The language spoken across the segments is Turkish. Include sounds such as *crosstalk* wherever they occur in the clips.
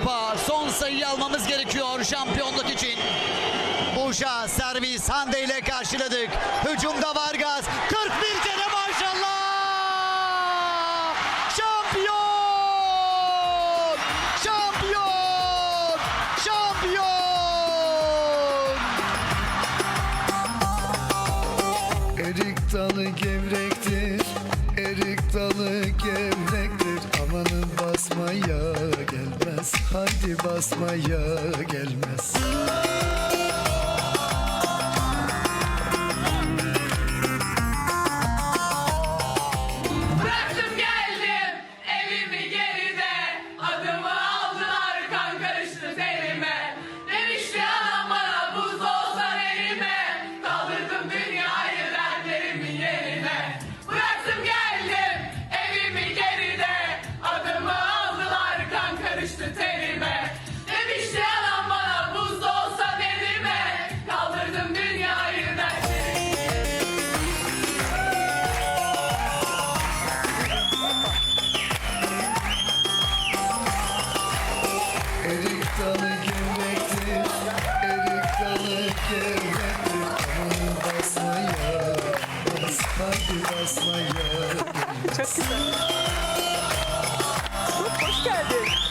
kupa. Son sayıyı almamız gerekiyor şampiyonluk için. Buşa servis Hande ile karşıladık. Hücumda Vargas. 41 kere maşallah. Şampiyon! Şampiyon! Şampiyon! Erik dalı gevrektir, erik dalı gevrektir Amanın basmaya gelmez, hadi basmaya gelmez dalı gevrektir, erik dalı gevrektir Amanın basmaya gelmez, hadi basmaya gelmez Çok güzel. Hoş geldin.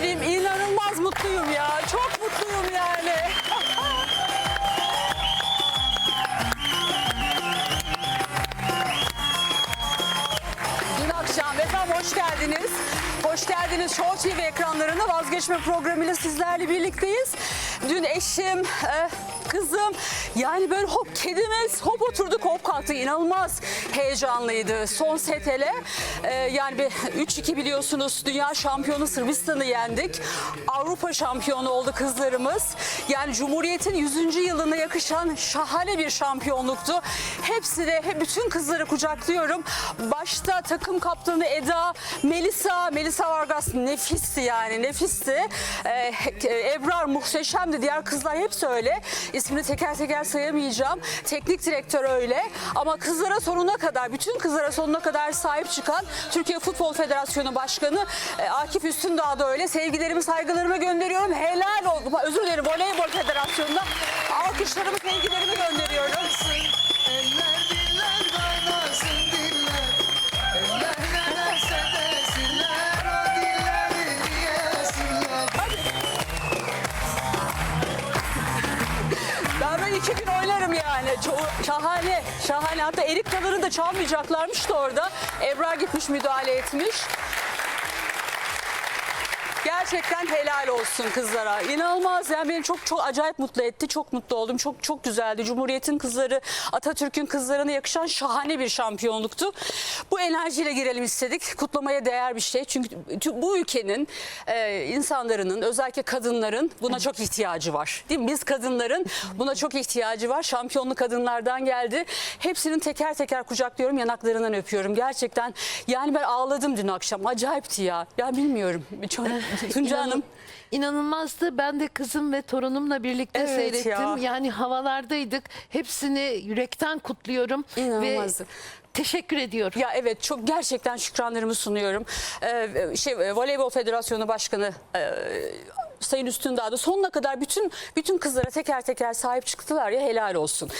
Söyleyeyim inanılmaz mutluyum ya. Çok mutluyum yani. *laughs* Dün akşam efendim hoş geldiniz. Hoş geldiniz Show TV ekranlarında vazgeçme programıyla sizlerle birlikteyiz. Dün eşim, e, kızım yani böyle hop kedimiz hop oturduk hop kalktı inanılmaz heyecanlıydı. Son set hele e, yani bir 3-2 biliyorsunuz dünya şampiyonu Sırbistan'ı yendik. Avrupa şampiyonu oldu kızlarımız. Yani Cumhuriyet'in 100. yılına yakışan şahane bir şampiyonluktu. Hepsi de hep bütün kızları kucaklıyorum. Başta takım kaptanı Eda, Melisa, Melisa Vargas nefisti yani nefisti. Ee, Ebrar muhteşemdi. Diğer kızlar hepsi öyle. İsmini teker teker sayamayacağım. Teknik direktör öyle. Ama kızlara sonuna kadar, bütün kızlara sonuna kadar sahip çıkan Türkiye Futbol Federasyonu Başkanı e, Akif Üstündağ da öyle. Sevgilerimi, saygılarımı gönderiyorum. Helal oldu. Özür dilerim Voleybol Federasyonu'na alkışlarımı, sevgilerimi gönderiyorum. İki gün oynarım yani. Çok şahane, şahane. Hatta erik dalarını da çalmayacaklarmış da orada. Ebrar gitmiş müdahale etmiş. Gerçekten helal olsun kızlara. İnanılmaz yani beni çok çok acayip mutlu etti. Çok mutlu oldum. Çok çok güzeldi. Cumhuriyet'in kızları, Atatürk'ün kızlarına yakışan şahane bir şampiyonluktu. Bu enerjiyle girelim istedik. Kutlamaya değer bir şey. Çünkü bu ülkenin e, insanların özellikle kadınların buna çok ihtiyacı var. Değil mi? Biz kadınların buna çok ihtiyacı var. Şampiyonluk kadınlardan geldi. Hepsinin teker teker kucaklıyorum, yanaklarından öpüyorum. Gerçekten yani ben ağladım dün akşam. Acayipti ya. Ya bilmiyorum. Çok, Tunca İnanın- Hanım. İnanılmazdı. Ben de kızım ve torunumla birlikte Evet seyrettim. ya. Yani havalardaydık. Hepsini yürekten kutluyorum İnanılmazdı. ve teşekkür ediyorum. Ya evet çok gerçekten şükranlarımı sunuyorum. Ee, şey e, Voleybol Federasyonu Başkanı e, Sayın Üstündağ da sonuna kadar bütün bütün kızlara teker teker sahip çıktılar ya helal olsun.